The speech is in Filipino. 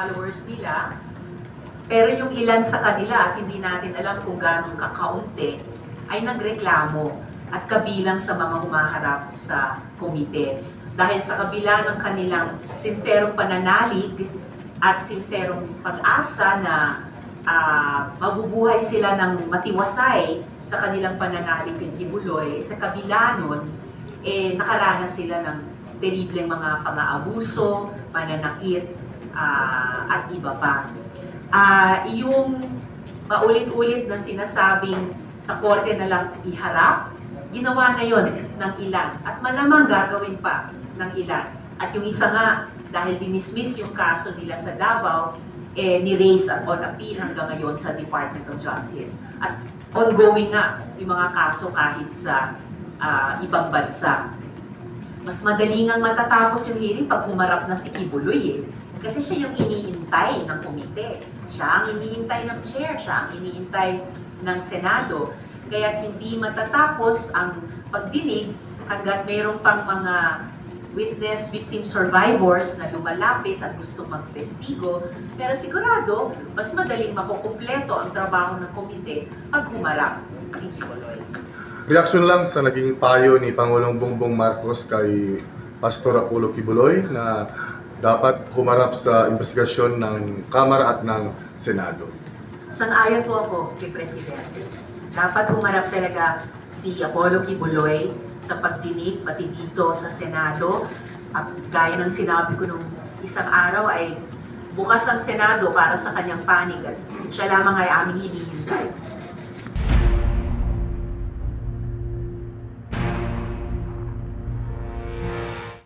followers nila. Pero yung ilan sa kanila, at hindi natin alam kung gano'ng kakaunti, ay nagreklamo at kabilang sa mga humaharap sa komite. Dahil sa kabila ng kanilang sinserong pananalig at sinserong pag-asa na ah, mabubuhay sila ng matiwasay sa kanilang pananalig kay Kibuloy, sa kabila nun, eh, nakaranas sila ng teribleng mga pang-aabuso, pananakit, ah, at iba pa. Ah, yung paulit-ulit na sinasabing sa korte na lang iharap, ginawa na yon ng ilan at malamang gagawin pa ng ilan. At yung isa nga, dahil dinismiss yung kaso nila sa Davao, eh, ni-raise at on appeal hanggang ngayon sa Department of Justice. At ongoing nga yung mga kaso kahit sa ah, ibang bansa. Mas madali nga matatapos yung hearing pag humarap na si Kibuloy eh. Kasi siya yung iniintay ng komite. Siya ang iniintay ng chair, siya ang iniintay ng Senado. Kaya hindi matatapos ang pagdinig hanggat mayroong pang mga witness, victim survivors na lumalapit at gusto magtestigo. Pero sigurado, mas madaling makukumpleto ang trabaho ng komite pag humarap si Kibuloy. Reaksyon lang sa naging payo ni Pangulong Bongbong Marcos kay Pastor Apollo Kibuloy na dapat humarap sa investigasyon ng Kamara at ng Senado. Sang-ayon po ako kay Presidente. Dapat humarap talaga si Apollo Kibuloy sa pagdinig, pati dito sa Senado. At gaya ng sinabi ko nung isang araw ay bukas ang Senado para sa kanyang panig at siya lamang ay aming hinihintay.